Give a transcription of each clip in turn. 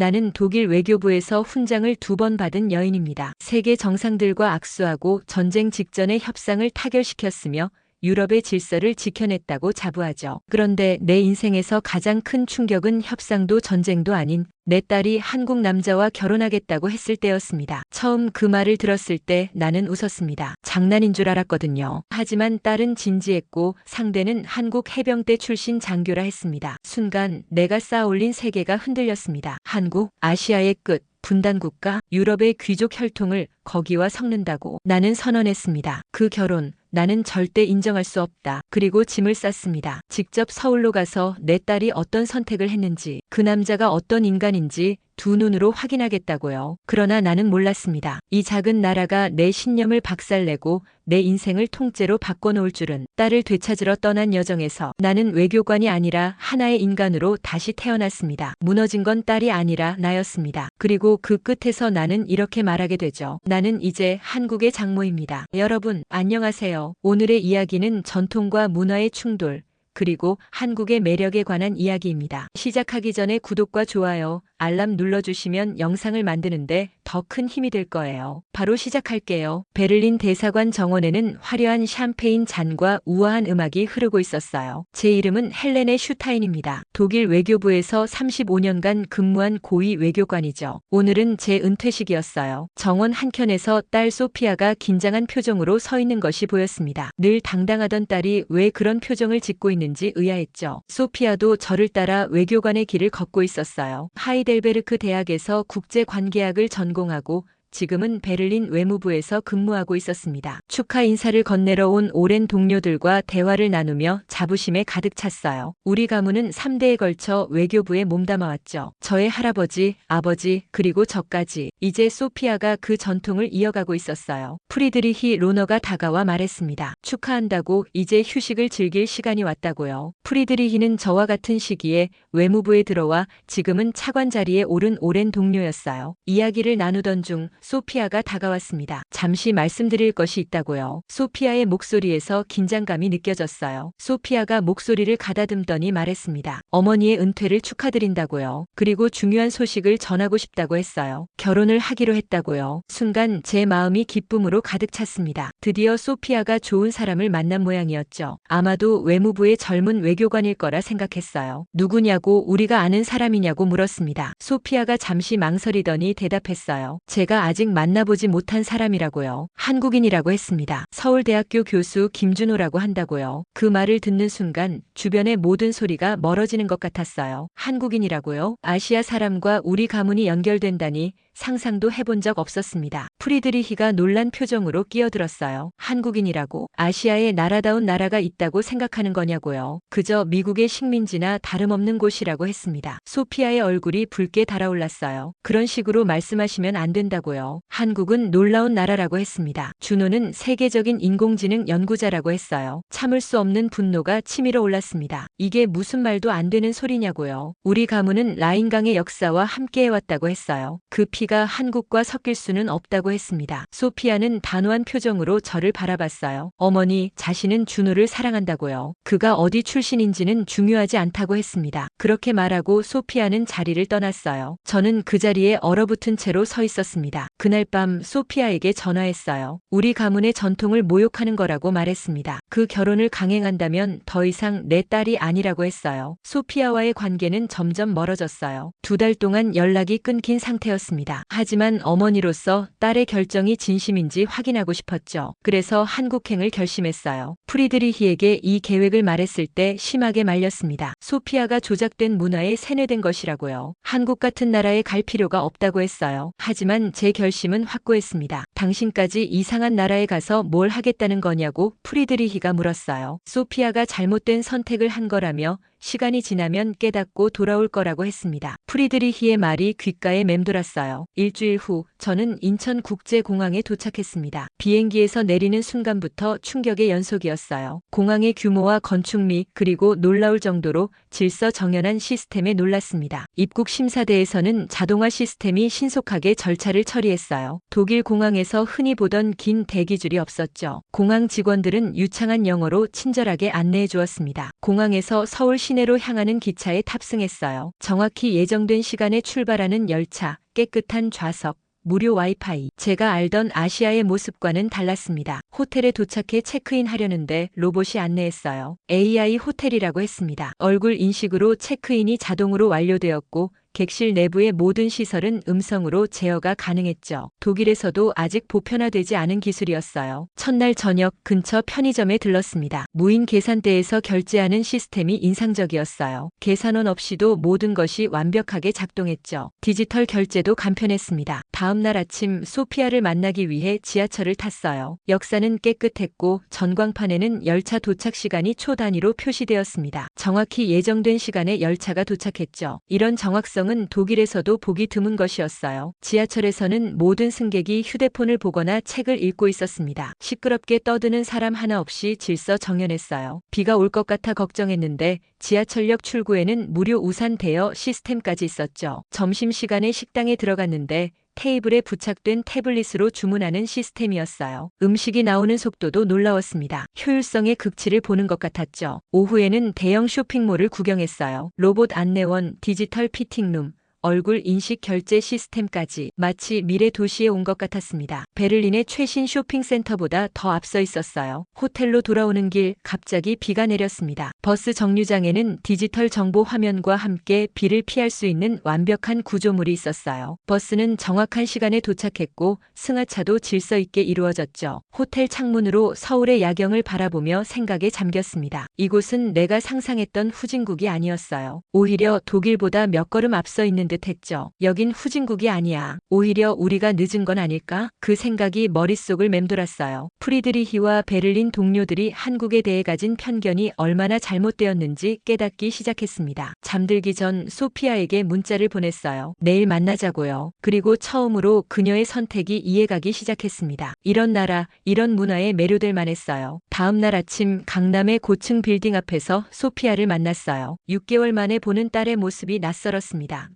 나는 독일 외교부에서 훈장을 두 번 받은 여인입니다. 세계 정상들과 악수하고 전쟁 직전의 협상을 타결시켰으며 유럽의 질서를 지켜냈다고 자부하죠. 그런데 내 인생에서 가장 큰 충격은 협상도 전쟁도 아닌 내 딸이 한국 남자와 결혼하겠다고 했을 때였습니다. 처음 그 말을 들었을 때 나는 웃었습니다. 장난인 줄 알았거든요. 하지만 딸은 진지했고 상대는 한국 해병대 출신 장교라 했습니다. 순간 내가 쌓아올린 세계가 흔들렸습니다. 한국, 아시아의 끝, 분단 국가, 유럽의 귀족 혈통을 거기와 섞는다고 나는 선언했습니다. 그 결혼, 나는 절대 인정할 수 없다. 그리고 짐을 쌌습니다. 직접 서울로 가서 내 딸이 어떤 선택을 했는지, 그 남자가 어떤 인간인지 두 눈으로 확인하겠다고요. 그러나 나는 몰랐습니다. 이 작은 나라가 내 신념을 박살내고 내 인생을 통째로 바꿔놓을 줄은 딸을 되찾으러 떠난 여정에서 나는 외교관이 아니라 하나의 인간으로 다시 태어났습니다. 무너진 건 딸이 아니라 나였습니다. 그리고 그 끝에서 나는 이렇게 말하게 되죠. 나는 이제 한국의 장모입니다. 여러분, 안녕하세요. 오늘의 이야기는 전통과 문화의 충돌, 그리고 한국의 매력에 관한 이야기입니다. 시작하기 전에 구독과 좋아요, 알람 눌러주시면 영상을 만드는데 더 큰 힘이 될 거예요. 바로 시작할게요. 베를린 대사관 정원에는 화려한 샴페인 잔과 우아한 음악이 흐르고 있었어요. 제 이름은 헬레네 슈타인입니다. 독일 외교부에서 35년간 근무한 고위 외교관이죠. 오늘은 제 은퇴식이었어요. 정원 한켠에서 딸 소피아가 긴장한 표정으로 서 있는 것이 보였습니다. 늘 당당하던 딸이 왜 그런 표정을 짓고 있는지 의아했죠. 소피아도 저를 따라 외교관의 길을 걷고 있었어요. 하이델 베르크 대학에서 국제관계학을 전공하고 지금은 베를린 외무부에서 근무하고 있었습니다. 축하 인사를 건네러 온 오랜 동료들과 대화를 나누며 자부심에 가득 찼어요. 우리 가문은 3대에 걸쳐 외교부에 몸담아왔죠. 저의 할아버지, 아버지, 그리고 저까지. 이제 소피아가 그 전통을 이어가고 있었어요. 프리드리히 로너가 다가와 말했습니다. 축하한다고 이제 휴식을 즐길 시간이 왔다고요. 프리드리히는 저와 같은 시기에 외무부에 들어와 지금은 차관 자리에 오른 오랜 동료였어요. 이야기를 나누던 중 소피아가 다가왔습니다. 잠시 말씀드릴 것이 있다고요. 소피아의 목소리에서 긴장감이 느껴졌어요. 소피아가 목소리를 가다듬더니 말했습니다. 어머니의 은퇴를 축하드린다고요. 그리고 중요한 소식을 전하고 싶다고 했어요. 결혼을 하기로 했다고요. 순간 제 마음이 기쁨으로 가득 찼습니다. 드디어 소피아가 좋은 사람을 만난 모양이었죠. 아마도 외무부의 젊은 외교관일 거라 생각했어요. 누구냐고 우리가 아는 사람이냐고 물었습니다. 소피아가 잠시 망설이더니 대답했어요. 제가 아직 만나보지 못한 사람이라고요. 한국인이라고 했습니다. 서울대학교 교수 김준호라고 한다고요. 그 말을 듣는 순간 주변의 모든 소리가 멀어지는 것 같았어요. 한국인이라고요? 아시아 사람과 우리 가문이 연결된다니 상상도 해본 적 없었습니다. 프리드리히가 놀란 표정으로 끼어들었어요. 한국인이라고 아시아에 나라다운 나라가 있다고 생각하는 거냐고요. 그저 미국의 식민지나 다름없는 곳이라고 했습니다. 소피아의 얼굴이 붉게 달아올랐어요. 그런 식으로 말씀하시면 안 된다고요. 한국은 놀라운 나라라고 했습니다. 준호는 세계적인 인공지능 연구자라고 했어요. 참을 수 없는 분노가 치밀어 올랐습니다. 이게 무슨 말도 안 되는 소리냐고요. 우리 가문은 라인강의 역사와 함께해왔다고 했어요. 그 피가 한국과 섞일 수는 없다고 했습니다. 소피아는 단호한 표정으로 저를 바라봤어요. 어머니, 자신은 준호를 사랑한다고요. 그가 어디 출신인지는 중요하지 않다고 했습니다. 그렇게 말하고 소피아는 자리를 떠났어요. 저는 그 자리에 얼어붙은 채로 서 있었습니다. 그날 밤 소피아에게 전화했어요. 우리 가문의 전통을 모욕하는 거라고 말했습니다. 그 결혼을 강행한다면 더 이상 내 딸이 아니라고 했어요. 소피아와의 관계는 점점 멀어졌어요. 두 달 동안 연락이 끊긴 상태였습니다. 하지만 어머니로서 딸의 결정이 진심인지 확인하고 싶었죠. 그래서 한국행을 결심했어요. 프리드리히에게 이 계획을 말했을 때 심하게 말렸습니다. 소피아가 조작된 문화에 세뇌된 것이라고요. 한국 같은 나라에 갈 필요가 없다고 했어요. 하지만 제 결심은 확고했습니다. 당신까지 이상한 나라에 가서 뭘 하겠다는 거냐고 프리드리히가 물었어요. 소피아가 잘못된 선택을 한 거라며 시간이 지나면 깨닫고 돌아올 거라고 했습니다. 프리드리히의 말이 귓가에 맴돌았어요. 일주일 후 저는 인천국제공항에 도착했습니다. 비행기에서 내리는 순간부터 충격의 연속이었어요. 공항의 규모와 건축미 그리고 놀라울 정도로 질서 정연한 시스템에 놀랐습니다. 입국 심사대에서는 자동화 시스템이 신속하게 절차를 처리했어요. 독일 공항에서 흔히 보던 긴 대기줄이 없었죠. 공항 직원들은 유창한 영어로 친절하게 안내해 주었습니다. 공항에서 서울 시 내로 향하는 기차에 탑승했어요. 정확히 예정된 시간에 출발하는 열차, 깨끗한 좌석, 무료 와이파이. 제가 알던 아시아의 모습과는 달랐습니다. 호텔에 도착해 체크인 하려는데 로봇이 안내했어요. AI 호텔이라고 했습니다. 얼굴 인식으로 체크인이 자동으로 완료되었고 객실 내부의 모든 시설은 음성으로 제어가 가능했죠. 독일에서도 아직 보편화되지 않은 기술이었어요. 첫날 저녁 근처 편의점에 들렀습니다. 무인 계산대에서 결제하는 시스템이 인상적이었어요. 계산원 없이도 모든 것이 완벽하게 작동했죠. 디지털 결제도 간편했습니다. 다음날 아침 소피아를 만나기 위해 지하철을 탔어요. 역사는 깨끗했고 전광판에는 열차 도착 시간이 초 단위로 표시되었습니다. 정확히 예정된 시간에 열차가 도착했죠. 이런 정확성 은 독일에서도 보기 드문 것이었어요. 지하철에서는 모든 승객이 휴대폰을 보거나 책을 읽고 있었습니다. 시끄럽게 떠드는 사람 하나 없이 질서 정연했어요. 비가 올 것 같아 걱정했는데 지하철역 출구에는 무료 우산 대여 시스템까지 있었죠. 점심시간에 식당에 들어갔는데 테이블에 부착된 태블릿으로 주문하는 시스템이었어요. 음식이 나오는 속도도 놀라웠습니다. 효율성의 극치를 보는 것 같았죠. 오후에는 대형 쇼핑몰을 구경했어요. 로봇 안내원, 디지털 피팅룸, 얼굴 인식 결제 시스템까지 마치 미래 도시에 온 것 같았습니다. 베를린의 최신 쇼핑센터보다 더 앞서 있었어요. 호텔로 돌아오는 길 갑자기 비가 내렸습니다. 버스 정류장에는 디지털 정보 화면과 함께 비를 피할 수 있는 완벽한 구조물이 있었어요. 버스는 정확한 시간에 도착했고 승하차도 질서 있게 이루어졌죠. 호텔 창문으로 서울의 야경을 바라보며 생각에 잠겼습니다. 이곳은 내가 상상했던 후진국이 아니었어요. 오히려 독일보다 몇 걸음 앞서 있는 듯 했죠. 여긴 후진국이 아니야. 오히려 우리가 늦은 건 아닐까? 그 생각이 머릿속을 맴돌았어요. 프리드리히와 베를린 동료들이 한국에 대해 가진 편견이 얼마나 잘못되었는지 깨닫기 시작했습니다. 잠들기 전 소피아에게 문자를 보냈어요. 내일 만나자고요. 그리고 처음으로 그녀의 선택이 이해가기 시작했습니다. 이런 나라, 이런 문화에 매료될 만했어요. 다음 날 아침 강남의 고층 빌딩 앞에서 소피아를 만났어요. 6개월 만에 보는 딸의 모습이 낯설었습니다.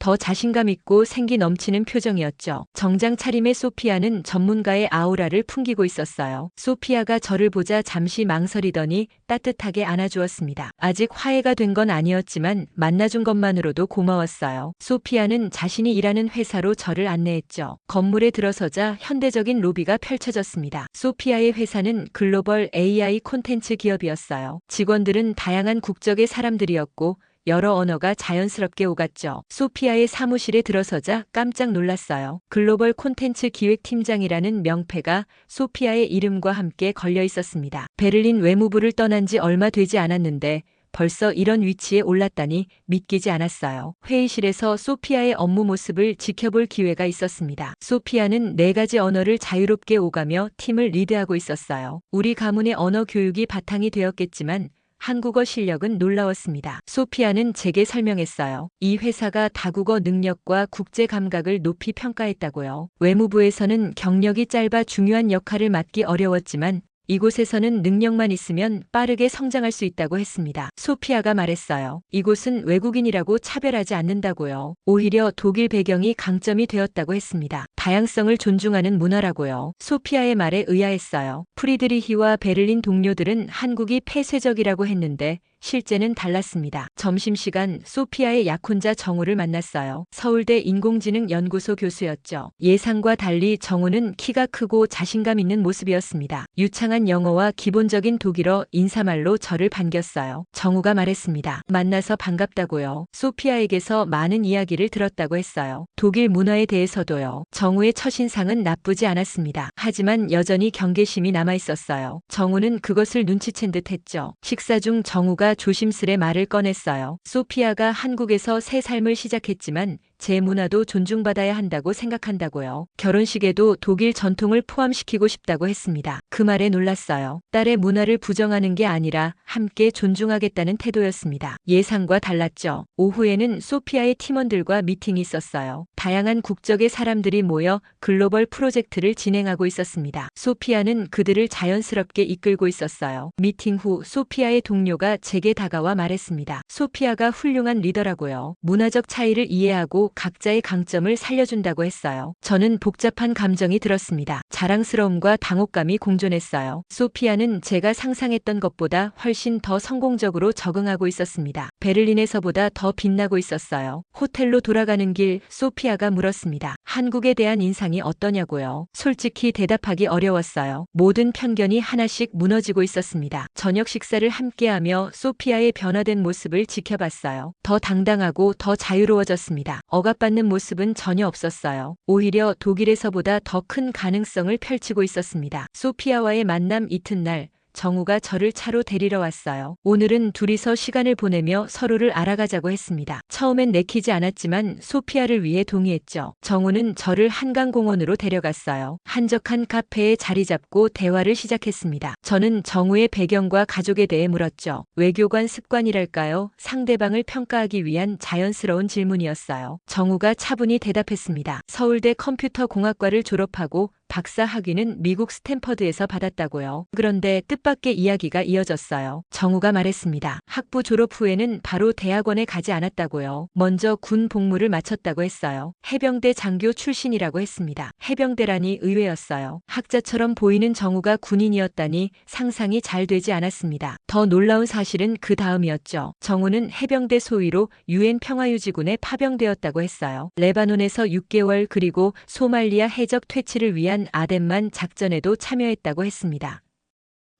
더 자신감 있고 생기 넘치는 표정이었죠. 정장 차림의 소피아는 전문가의 아우라를 풍기고 있었어요. 소피아가 저를 보자 잠시 망설이더니 따뜻하게 안아주었습니다. 아직 화해가 된 건 아니었지만 만나준 것만으로도 고마웠어요. 소피아는 자신이 일하는 회사로 저를 안내했죠. 건물에 들어서자 현대적인 로비가 펼쳐졌습니다. 소피아의 회사는 글로벌 AI 콘텐츠 기업이었어요. 직원들은 다양한 국적의 사람들이었고 여러 언어가 자연스럽게 오갔죠. 소피아의 사무실에 들어서자 깜짝 놀랐어요. 글로벌 콘텐츠 기획팀장이라는 명패가 소피아의 이름과 함께 걸려 있었습니다. 베를린 외무부를 떠난 지 얼마 되지 않았는데 벌써 이런 위치에 올랐다니 믿기지 않았어요. 회의실에서 소피아의 업무 모습을 지켜볼 기회가 있었습니다. 소피아는 네 가지 언어를 자유롭게 오가며 팀을 리드하고 있었어요. 우리 가문의 언어 교육이 바탕이 되었겠지만 한국어 실력은 놀라웠습니다. 소피아는 제게 설명했어요. 이 회사가 다국어 능력과 국제 감각을 높이 평가했다고요. 외무부에서는 경력이 짧아 중요한 역할을 맡기 어려웠지만 이곳에서는 능력만 있으면 빠르게 성장할 수 있다고 했습니다. 소피아가 말했어요. 이곳은 외국인이라고 차별하지 않는다고요. 오히려 독일 배경이 강점이 되었다고 했습니다. 다양성을 존중하는 문화라고요. 소피아의 말에 의아했어요. 프리드리히와 베를린 동료들은 한국이 폐쇄적이라고 했는데 실제는 달랐습니다. 점심시간 소피아의 약혼자 정우를 만났어요. 서울대 인공지능연구소 교수였죠. 예상과 달리 정우는 키가 크고 자신감 있는 모습이었습니다. 유창한 영어와 기본적인 독일어 인사말로 저를 반겼어요. 정우가 말했습니다. 만나서 반갑다고요. 소피아에게서 많은 이야기를 들었다고 했어요. 독일 문화에 대해서도요. 정우의 첫인상은 나쁘지 않았습니다. 하지만 여전히 경계심이 남아 있었어요. 정우는 그것을 눈치챈 듯 했죠. 식사 중 정우가 조심스레 말을 꺼냈어요. 소피아가 한국에서 새 삶을 시작했지만 제 문화도 존중받아야 한다고 생각한다고요. 결혼식에도 독일 전통을 포함시키고 싶다고 했습니다. 그 말에 놀랐어요. 딸의 문화를 부정하는 게 아니라 함께 존중하겠다는 태도였습니다. 예상과 달랐죠. 오후에는 소피아의 팀원들과 미팅이 있었어요. 다양한 국적의 사람들이 모여 글로벌 프로젝트를 진행하고 있었습니다. 소피아는 그들을 자연스럽게 이끌고 있었어요. 미팅 후 소피아의 동료가 제게 다가와 말했습니다. 소피아가 훌륭한 리더라고요. 문화적 차이를 이해하고 각자의 강점을 살려준다고 했어요. 저는 복잡한 감정이 들었습니다. 자랑스러움과 당혹감이 공 존했어요. 소피아는 제가 상상했던 것보다 훨씬 더 성공적으로 적응하고 있었습니다. 베를린에서보다 더 빛나고 있었어요. 호텔로 돌아가는 길 소피아가 물었습니다. 한국에 대한 인상이 어떠냐고요? 솔직히 대답하기 어려웠어요. 모든 편견이 하나씩 무너지고 있었습니다. 저녁 식사를 함께하며 소피아의 변화된 모습을 지켜봤어요. 더 당당하고 더 자유로워졌습니다. 억압받는 모습은 전혀 없었어요. 오히려 독일에서보다 더 큰 가능성을 펼치고 있었습니다. 소피아 와의 만남 이튿날 정우가 저를 차로 데리러 왔어요. 오늘은 둘이서 시간을 보내며 서로를 알아가자고 했습니다. 처음엔 내키지 않았지만 소피아를 위해 동의했죠. 정우는 저를 한강공원으로 데려갔어요. 한적한 카페에 자리 잡고 대화를 시작했습니다. 저는 정우의 배경과 가족에 대해 물었죠. 외교관 습관이랄까요? 상대방을 평가하기 위한 자연스러운 질문이었어요. 정우가 차분히 대답했습니다. 서울대 컴퓨터공학과를 졸업하고 박사 학위는 미국 스탠퍼드에서 받았다고요. 그런데 뜻밖의 이야기가 이어졌어요. 정우가 말했습니다. 학부 졸업 후에는 바로 대학원에 가지 않았다고요. 먼저 군 복무를 마쳤다고 했어요. 해병대 장교 출신이라고 했습니다. 해병대라니 의외였어요. 학자처럼 보이는 정우가 군인이었다니 상상이 잘 되지 않았습니다. 더 놀라운 사실은 그 다음이었죠. 정우는 해병대 소위로 유엔 평화유지군에 파병되었다고 했어요. 레바논에서 6개월 그리고 소말리아 해적 퇴치를 위한 아덴만 작전에도 참여했다고 했습니다.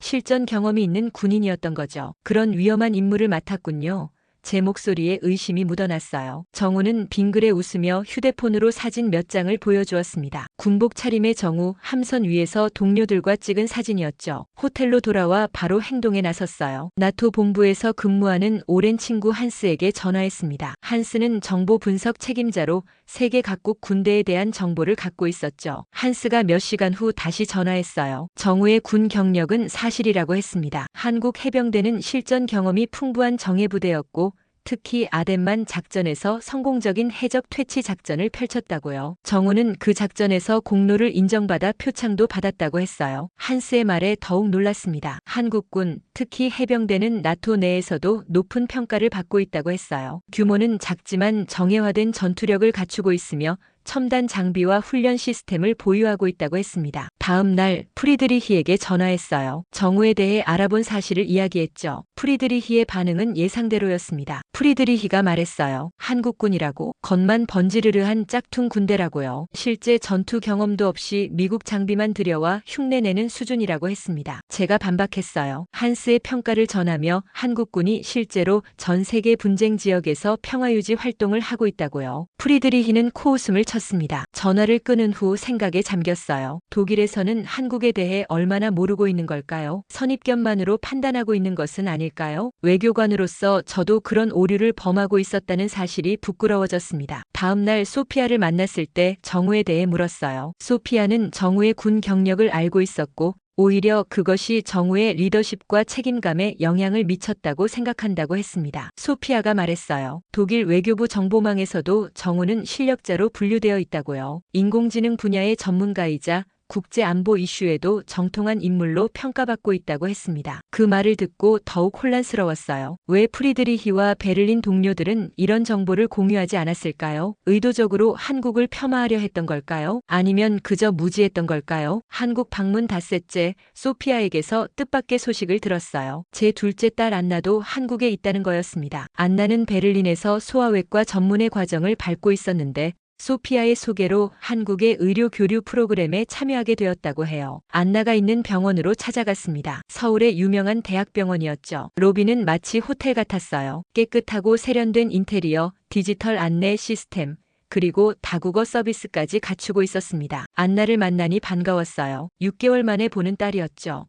실전 경험이 있는 군인이었던 거죠. 그런 위험한 임무를 맡았군요. 제 목소리에 의심이 묻어났어요. 정우는 빙그레 웃으며 휴대폰으로 사진 몇 장을 보여주었습니다. 군복 차림의 정우 함선 위에서 동료들과 찍은 사진이었죠. 호텔로 돌아와 바로 행동에 나섰어요. 나토 본부에서 근무하는 오랜 친구 한스에게 전화했습니다. 한스는 정보 분석 책임자로 세계 각국 군대에 대한 정보를 갖고 있었죠. 한스가 몇 시간 후 다시 전화했어요. 정우의 군 경력은 사실이라고 했습니다. 한국 해병대는 실전 경험이 풍부한 정예부대였고 특히 아덴만 작전에서 성공적인 해적 퇴치 작전을 펼쳤다고요. 정우는 그 작전에서 공로를 인정받아 표창도 받았다고 했어요. 한스의 말에 더욱 놀랐습니다. 한국군, 특히 해병대는 나토 내에서도 높은 평가를 받고 있다고 했어요. 규모는 작지만 정예화된 전투력을 갖추고 있으며 첨단 장비와 훈련 시스템을 보유하고 있다고 했습니다. 다음 날 프리드리히에게 전화했어요. 정우에 대해 알아본 사실을 이야기했죠. 프리드리히의 반응은 예상대로였습니다. 프리드리히가 말했어요. 한국군이라고 겉만 번지르르한 짝퉁 군대라고요. 실제 전투 경험도 없이 미국 장비만 들여와 흉내내는 수준이라고 했습니다. 제가 반박했어요. 한스의 평가를 전하며 한국군이 실제로 전 세계 분쟁 지역에서 평화유지 활동을 하고 있다고요. 프리드리히는 코웃음을 쳤 습니다. 전화를 끊은 후 생각에 잠겼어요. 독일에서는 한국에 대해 얼마나 모르고 있는 걸까요? 선입견만으로 판단하고 있는 것은 아닐까요? 외교관으로서 저도 그런 오류를 범하고 있었다는 사실이 부끄러워졌습니다. 다음 날 소피아를 만났을 때 정우에 대해 물었어요. 소피아는 정우의 군 경력을 알고 있었고 오히려 그것이 정우의 리더십과 책임감에 영향을 미쳤다고 생각한다고 했습니다. 소피아가 말했어요. 독일 외교부 정보망에서도 정우는 실력자로 분류되어 있다고요. 인공지능 분야의 전문가이자 국제 안보 이슈에도 정통한 인물로 평가받고 있다고 했습니다. 그 말을 듣고 더욱 혼란스러웠어요. 왜 프리드리히와 베를린 동료들은 이런 정보를 공유하지 않았을까요? 의도적으로 한국을 폄하하려 했던 걸까요? 아니면 그저 무지했던 걸까요? 한국 방문 닷새째 소피아에게서 뜻밖의 소식을 들었어요. 제 둘째 딸 안나도 한국에 있다는 거였습니다. 안나는 베를린에서 소아외과 전문의 과정을 밟고 있었는데 소피아의 소개로 한국의 의료 교류 프로그램에 참여하게 되었다고 해요. 안나가 있는 병원으로 찾아갔습니다. 서울의 유명한 대학병원이었죠. 로비는 마치 호텔 같았어요. 깨끗하고 세련된 인테리어, 디지털 안내 시스템, 그리고 다국어 서비스까지 갖추고 있었습니다. 안나를 만나니 반가웠어요. 6개월 만에 보는 딸이었죠.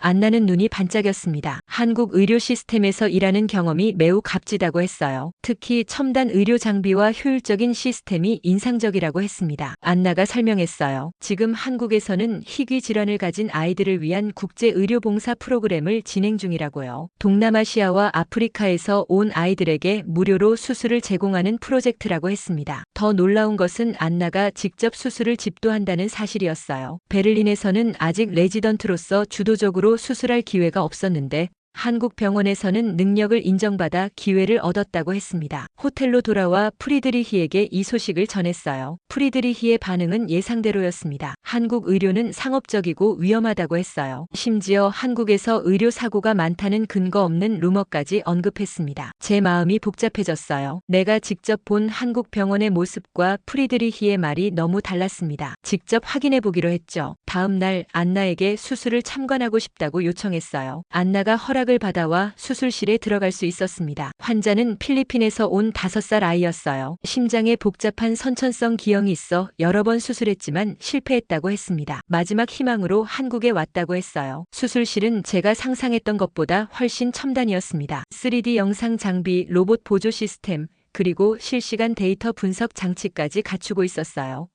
안나는 눈이 반짝였습니다. 한국 의료 시스템에서 일하는 경험이 매우 값지다고 했어요. 특히 첨단 의료 장비와 효율적인 시스템이 인상적이라고 했습니다. 안나가 설명했어요. 지금 한국에서는 희귀 질환을 가진 아이들을 위한 국제 의료 봉사 프로그램을 진행 중이라고요. 동남아시아와 아프리카에서 온 아이들에게 무료로 수술을 제공하는 프로젝트라고 했습니다. 더 놀라운 것은 안나가 직접 수술을 집도한다는 사실이었어요. 베를린에서는 아직 레지던트로서 주도적으로 수술할 기회가 없었는데 한국 병원에서는 능력을 인정받아 기회를 얻었다고 했습니다. 호텔로 돌아와 프리드리히에게 이 소식을 전했어요. 프리드리히의 반응은 예상대로였습니다. 한국 의료는 상업적이고 위험하다고 했어요. 심지어 한국에서 의료 사고가 많다는 근거 없는 루머까지 언급했습니다. 제 마음이 복잡해졌어요. 내가 직접 본 한국 병원의 모습과 프리드리히의 말이 너무 달랐습니다. 직접 확인해 보기로 했죠. 다음 날 안나에게 수술을 참관하고 싶다고 요청했어요. 안나가 허락 을 받아와 수술실에 들어갈 수 있었습니다. 환자는 필리핀에서 온 5살 아이였어요. 심장에 복잡한 선천성 기형이 있어 여러 번 수술했지만 실패했다고 했습니다. 마지막 희망으로 한국에 왔다고 했어요. 수술실은 제가 상상했던 것보다 훨씬 첨단이었습니다. 3D 영상 장비, 로봇 보조 시스템, 그리고 실시간 데이터 분석 장치까지 갖추고 있었어요.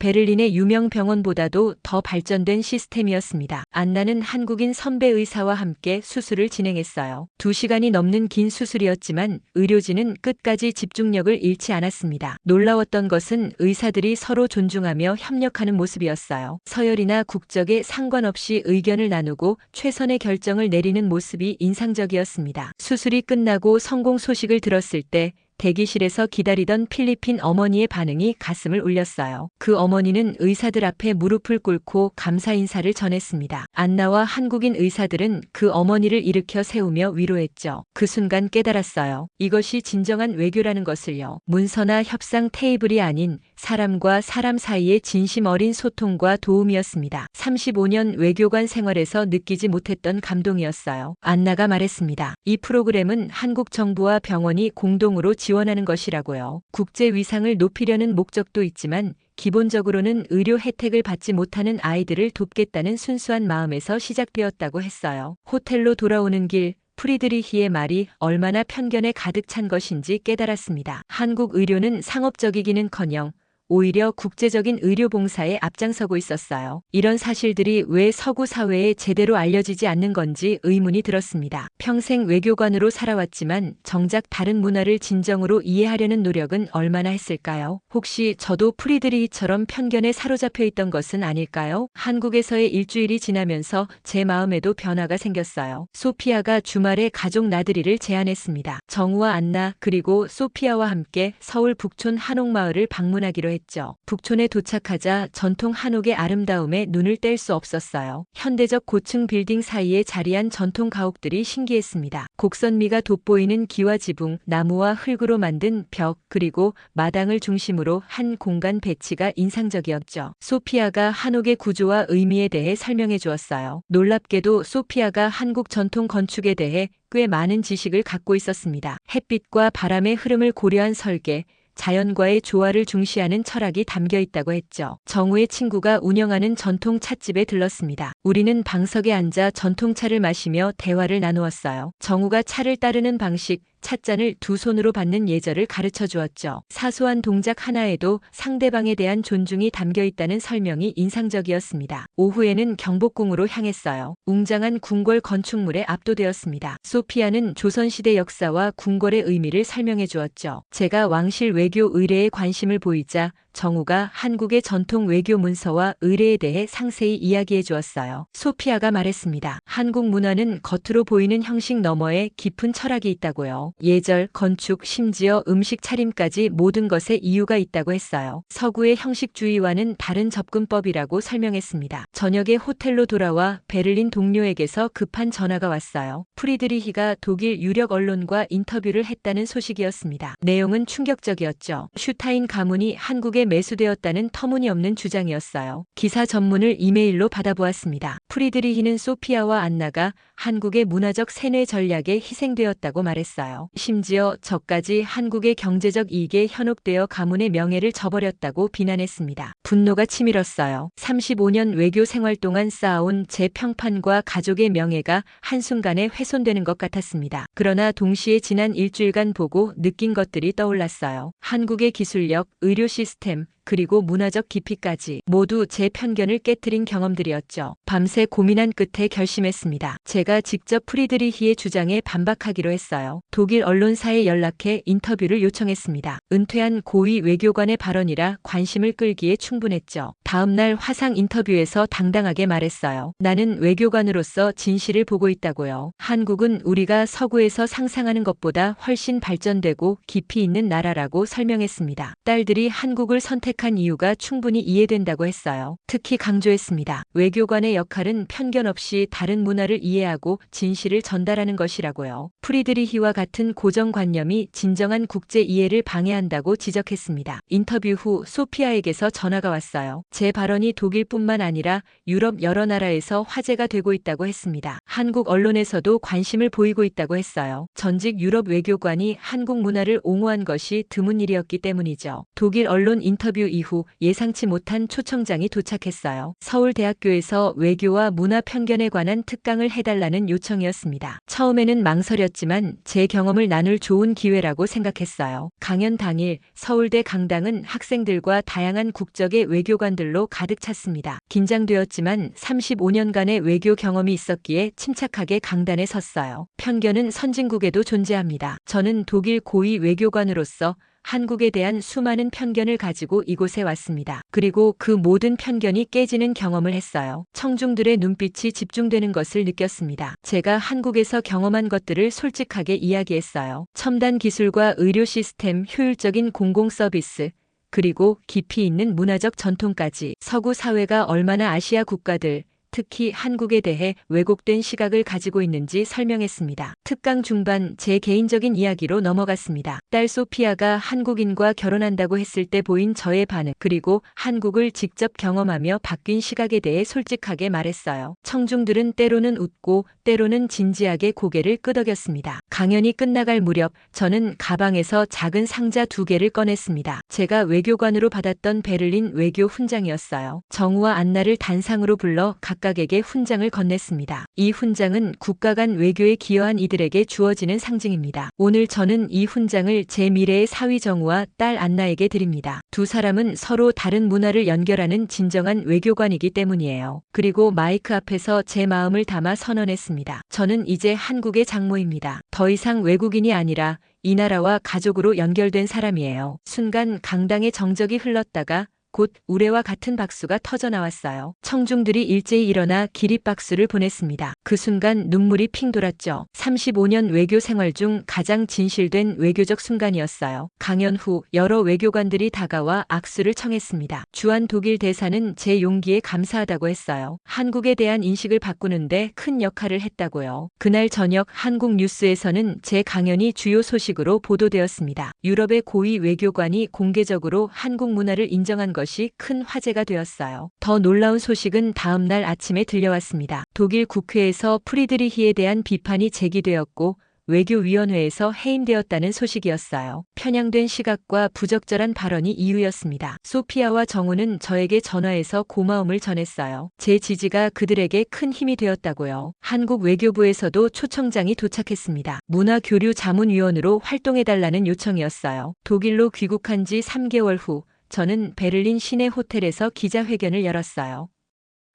베를린의 유명 병원보다도 더 발전된 시스템이었습니다. 안나는 한국인 선배 의사와 함께 수술을 진행했어요. 두 시간이 넘는 긴 수술이었지만 의료진은 끝까지 집중력을 잃지 않았습니다. 놀라웠던 것은 의사들이 서로 존중하며 협력하는 모습이었어요. 서열이나 국적에 상관없이 의견을 나누고 최선의 결정을 내리는 모습이 인상적이었습니다. 수술이 끝나고 성공 소식을 들었을 때 대기실에서 기다리던 필리핀 어머니의 반응이 가슴을 울렸어요. 그 어머니는 의사들 앞에 무릎을 꿇고 감사 인사를 전했습니다. 안나와 한국인 의사들은 그 어머니를 일으켜 세우며 위로했죠. 그 순간 깨달았어요. 이것이 진정한 외교라는 것을요. 문서나 협상 테이블이 아닌 사람과 사람 사이의 진심 어린 소통과 도움이었습니다. 35년 외교관 생활에서 느끼지 못했던 감동이었어요. 안나가 말했습니다. 이 프로그램은 한국 정부와 병원이 공동으로 지원하는 것이라고요. 국제 위상을 높이려는 목적도 있지만 기본적으로는 의료 혜택을 받지 못하는 아이들을 돕겠다는 순수한 마음에서 시작되었다고 했어요. 호텔로 돌아오는 길 프리드리히의 말이 얼마나 편견에 가득 찬 것인지 깨달았습니다. 한국 의료는 상업적이기는커녕 오히려 국제적인 의료 봉사에 앞장서고 있었어요. 이런 사실들이 왜 서구 사회에 제대로 알려지지 않는 건지 의문이 들었습니다. 평생 외교관으로 살아왔지만 정작 다른 문화를 진정으로 이해하려는 노력은 얼마나 했을까요? 혹시 저도 프리드리히처럼 편견에 사로잡혀 있던 것은 아닐까요? 한국에서의 일주일이 지나면서 제 마음에도 변화가 생겼어요. 소피아가 주말에 가족 나들이를 제안했습니다. 정우와 안나 그리고 소피아와 함께 서울 북촌 한옥마을을 방문하기로 했죠. 했죠. 북촌에 도착하자 전통 한옥의 아름다움에 눈을 뗄 수 없었어요. 현대적 고층 빌딩 사이에 자리한 전통 가옥들이 신기했습니다. 곡선미가 돋보이는 기와 지붕, 나무와 흙으로 만든 벽, 그리고 마당을 중심으로 한 공간 배치가 인상적이었죠. 소피아가 한옥의 구조와 의미에 대해 설명해 주었어요. 놀랍게도 소피아가 한국 전통 건축에 대해 꽤 많은 지식을 갖고 있었습니다. 햇빛과 바람의 흐름을 고려한 설계, 자연과의 조화를 중시하는 철학이 담겨 있다고 했죠. 정우의 친구가 운영하는 전통 찻집에 들렀습니다. 우리는 방석에 앉아 전통차를 마시며 대화를 나누었어요. 정우가 차를 따르는 방식, 찻잔을 두 손으로 받는 예절을 가르쳐 주었죠. 사소한 동작 하나에도 상대방에 대한 존중이 담겨 있다는 설명이 인상적이었습니다. 오후에는 경복궁으로 향했어요. 웅장한 궁궐 건축물에 압도되었습니다. 소피아는 조선시대 역사와 궁궐의 의미를 설명해 주었죠. 제가 왕실 외교 의례에 관심을 보이자 정우가 한국의 전통 외교 문서와 의례에 대해 상세히 이야기해 주었어요. 소피아가 말했습니다. 한국 문화는 겉으로 보이는 형식 너머에 깊은 철학이 있다고요. 예절, 건축, 심지어 음식 차림까지 모든 것에 이유가 있다고 했어요. 서구의 형식주의와는 다른 접근법이라고 설명했습니다. 저녁에 호텔로 돌아와 베를린 동료에게서 급한 전화가 왔어요. 프리드리히가 독일 유력 언론과 인터뷰를 했다는 소식이었습니다. 내용은 충격적이었죠. 슈타인 가문이 한국에 매수되었다는 터무니없는 주장이었어요. 기사 전문을 이메일로 받아보았습니다. 프리드리히는 소피아와 안나가 한국의 문화적 세뇌 전략에 희생되었다고 말했어요. 심지어 저까지 한국의 경제적 이익에 현혹되어 가문의 명예를 저버렸다고 비난했습니다. 분노가 치밀었어요. 35년 외교 생활 동안 쌓아온 제 평판과 가족의 명예가 한순간에 훼손되는 것 같았습니다. 그러나 동시에 지난 일주일간 보고 느낀 것들이 떠올랐어요. 한국의 기술력, 의료 시스템, 그리고 문화적 깊이까지 모두 제 편견을 깨뜨린 경험들이었죠. 밤새 고민한 끝에 결심했습니다. 제가 직접 프리드리히의 주장에 반박하기로 했어요. 독일 언론사에 연락해 인터뷰를 요청했습니다. 은퇴한 고위 외교관의 발언이라 관심을 끌기에 충분했죠. 다음날 화상 인터뷰에서 당당하게 말했어요. 나는 외교관으로서 진실을 보고 있다고요. 한국은 우리가 서구에서 상상하는 것보다 훨씬 발전되고 깊이 있는 나라라고 설명했습니다. 딸들이 한국을 선택 한 이유가 충분히 이해된다고 했어요. 특히 강조했습니다. 외교관의 역할은 편견 없이 다른 문화를 이해하고 진실을 전달하는 것이라고요. 프리드리히와 같은 고정관념이 진정한 국제 이해를 방해한다고 지적했습니다. 인터뷰 후 소피아에게서 전화가 왔어요. 제 발언이 독일뿐만 아니라 유럽 여러 나라에서 화제가 되고 있다고 했습니다. 한국 언론에서도 관심을 보이고 있다고 했어요. 전직 유럽 외교관이 한국 문화를 옹호한 것이 드문 일이었기 때문이죠. 독일 언론 인터뷰 이후 예상치 못한 초청장이 도착했어요. 서울대학교에서 외교와 문화 편견에 관한 특강을 해달라는 요청이었습니다. 처음에는 망설였지만 제 경험을 나눌 좋은 기회라고 생각했어요. 강연 당일 서울대 강당은 학생들과 다양한 국적의 외교관들로 가득 찼습니다. 긴장되었지만 35년간의 외교 경험이 있었기에 침착하게 강단에 섰어요. 편견은 선진국에도 존재합니다. 저는 독일 고위 외교관으로서 한국에 대한 수많은 편견을 가지고 이곳에 왔습니다. 그리고 그 모든 편견이 깨지는 경험을 했어요. 청중들의 눈빛이 집중되는 것을 느꼈습니다. 제가 한국에서 경험한 것들을 솔직하게 이야기했어요. 첨단 기술과 의료 시스템, 효율적인 공공 서비스, 그리고 깊이 있는 문화적 전통까지 서구 사회가 얼마나 아시아 국가들, 특히 한국에 대해 왜곡된 시각을 가지고 있는지 설명했습니다. 특강 중반 제 개인적인 이야기로 넘어갔습니다. 딸 소피아가 한국인과 결혼한다고 했을 때 보인 저의 반응, 그리고 한국을 직접 경험하며 바뀐 시각에 대해 솔직하게 말했어요. 청중들은 때로는 웃고 때로는 진지하게 고개를 끄덕였습니다. 강연이 끝나갈 무렵 저는 가방에서 작은 상자 두 개를 꺼냈습니다. 제가 외교관으로 받았던 베를린 외교 훈장이었어요. 정우와 안나를 단상으로 불러 각 각에게 훈장을 건넸습니다. 이 훈장은 국가 간 외교에 기여한 이들에게 주어지는 상징입니다. 오늘 저는 이 훈장을 제 미래의 사위 정우와 딸 안나에게 드립니다. 두 사람은 서로 다른 문화를 연결하는 진정한 외교관이기 때문이에요. 그리고 마이크 앞에서 제 마음을 담아 선언했습니다. 저는 이제 한국의 장모입니다. 더 이상 외국인이 아니라 이 나라와 가족으로 연결된 사람이에요. 순간 강당의 정적이 흘렀다가 곧 우레와 같은 박수가 터져 나왔어요. 청중들이 일제히 일어나 기립박수를 보냈습니다. 그 순간 눈물이 핑 돌았죠. 35년 외교 생활 중 가장 진실된 외교적 순간이었어요. 강연 후 여러 외교관들이 다가와 악수를 청했습니다. 주한 독일 대사는 제 용기에 감사하다고 했어요. 한국에 대한 인식을 바꾸는데 큰 역할을 했다고요. 그날 저녁 한국 뉴스에서는 제 강연이 주요 소식으로 보도되었습니다. 유럽의 고위 외교관이 공개적으로 한국 문화를 인정한 것이 큰 화제가 되었어요. 더 놀라운 소식은 다음 날 아침에 들려왔습니다. 독일 국회에 서 프리드리히에 대한 비판이 제기되었고 외교위원회에서 해임되었다는 소식이었어요. 편향된 시각과 부적절한 발언이 이유였습니다. 소피아와 정우는 저에게 전화해서 고마움을 전했어요. 제 지지가 그들에게 큰 힘이 되었다고요. 한국 외교부에서도 초청장이 도착했습니다. 문화교류 자문위원으로 활동해달라는 요청이었어요. 독일로 귀국한 지 3개월 후 저는 베를린 시내 호텔에서 기자회견을 열었어요.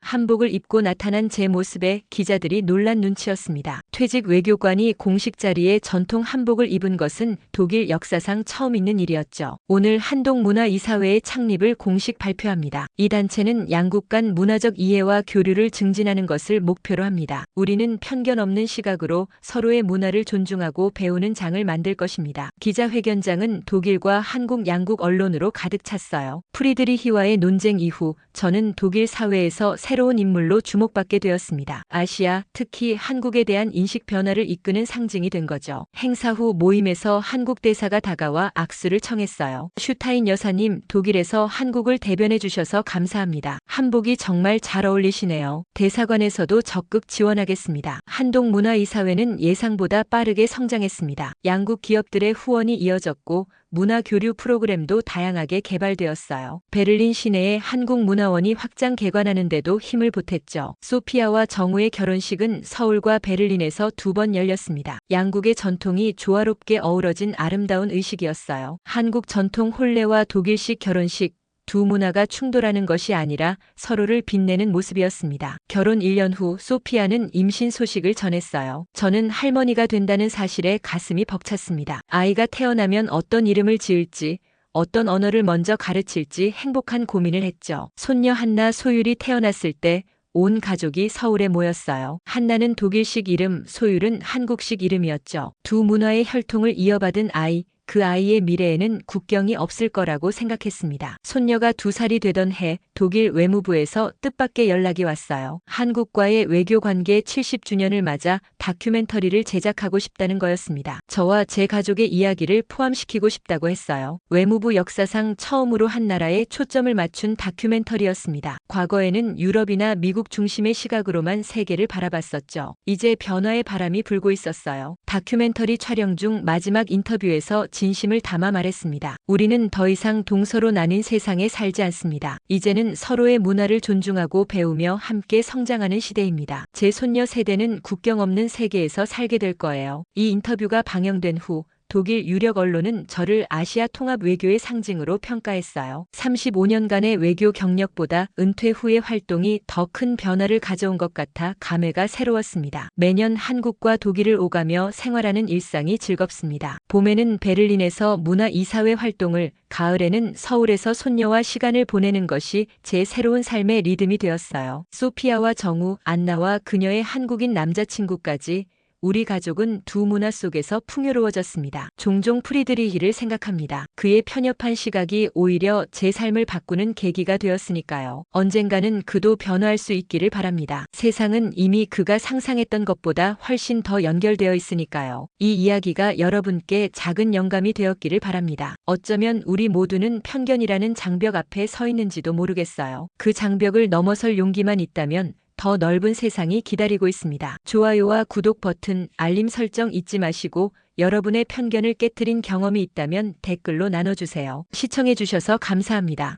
한복을 입고 나타난 제 모습에 기자들이 놀란 눈치였습니다. 퇴직 외교관이 공식 자리에 전통 한복을 입은 것은 독일 역사상 처음 있는 일이었죠. 오늘 한동문화이사회의 창립을 공식 발표합니다. 이 단체는 양국 간 문화적 이해와 교류를 증진하는 것을 목표로 합니다. 우리는 편견 없는 시각으로 서로의 문화를 존중하고 배우는 장을 만들 것입니다. 기자회견장은 독일과 한국 양국 언론으로 가득 찼어요. 프리드리히와의 논쟁 이후 저는 독일 사회에서 새 로운 인물로 주목받게 되었습니다. 아시아, 특히 한국에 대한 인식 변화를 이끄는 상징이 된 거죠. 행사 후 모임에서 한국 대사가 다가와 악수를 청했어요. 슈타인 여사님, 독일에서 한국을 대변해 주셔서 감사합니다. 한복이 정말 잘 어울리시네요. 대사관에서도 적극 지원하겠습니다. 한동 문화이사회는 예상보다 빠르게 성장했습니다. 양국 기업들의 후원이 이어졌고 문화 교류 프로그램도 다양하게 개발되었어요. 베를린 시내에 한국문화원이 확장 개관하는데도 힘을 보탰죠. 소피아와 정우의 결혼식은 서울과 베를린에서 두 번 열렸습니다. 양국의 전통이 조화롭게 어우러진 아름다운 의식이었어요. 한국 전통 혼례와 독일식 결혼식, 두 문화가 충돌하는 것이 아니라 서로를 빛내는 모습이었습니다. 결혼 1년 후 소피아는 임신 소식을 전했어요. 저는 할머니가 된다는 사실에 가슴이 벅찼습니다. 아이가 태어나면 어떤 이름을 지을지, 어떤 언어를 먼저 가르칠지 행복한 고민을 했죠. 손녀 한나 소율이 태어났을 때 온 가족이 서울에 모였어요. 한나는 독일식 이름, 소율은 한국식 이름이었죠. 두 문화의 혈통을 이어받은 아이, 그 아이의 미래에는 국경이 없을 거라고 생각했습니다. 손녀가 두 살이 되던 해 독일 외무부에서 뜻밖의 연락이 왔어요. 한국과의 외교 관계 70주년을 맞아 다큐멘터리를 제작하고 싶다는 거였습니다. 저와 제 가족의 이야기를 포함시키고 싶다고 했어요. 외무부 역사상 처음으로 한 나라에 초점을 맞춘 다큐멘터리였습니다. 과거에는 유럽이나 미국 중심의 시각으로만 세계를 바라봤었죠. 이제 변화의 바람이 불고 있었어요. 다큐멘터리 촬영 중 마지막 인터뷰에서 진심을 담아 말했습니다. 우리는 더 이상 동서로 나뉜 세상에 살지 않습니다. 이제는 서로의 문화를 존중하고 배우며 함께 성장하는 시대입니다. 제 손녀 세대는 국경 없는 세계에서 살게 될 거예요. 이 인터뷰가 방영된 후 독일 유력 언론은 저를 아시아 통합 외교의 상징으로 평가했어요. 35년간의 외교 경력보다 은퇴 후의 활동이 더 큰 변화를 가져온 것 같아 감회가 새로웠습니다. 매년 한국과 독일을 오가며 생활하는 일상이 즐겁습니다. 봄에는 베를린에서 문화 이사회 활동을, 가을에는 서울에서 손녀와 시간을 보내는 것이 제 새로운 삶의 리듬이 되었어요. 소피아와 정우, 안나와 그녀의 한국인 남자친구까지 우리 가족은 두 문화 속에서 풍요로워졌습니다. 종종 프리드리히를 생각합니다. 그의 편협한 시각이 오히려 제 삶을 바꾸는 계기가 되었으니까요. 언젠가는 그도 변화할 수 있기를 바랍니다. 세상은 이미 그가 상상했던 것보다 훨씬 더 연결되어 있으니까요. 이 이야기가 여러분께 작은 영감이 되었기를 바랍니다. 어쩌면 우리 모두는 편견이라는 장벽 앞에 서 있는지도 모르겠어요. 그 장벽을 넘어설 용기만 있다면 더 넓은 세상이 기다리고 있습니다. 좋아요와 구독 버튼, 알림 설정 잊지 마시고 여러분의 편견을 깨뜨린 경험이 있다면 댓글로 나눠주세요. 시청해주셔서 감사합니다.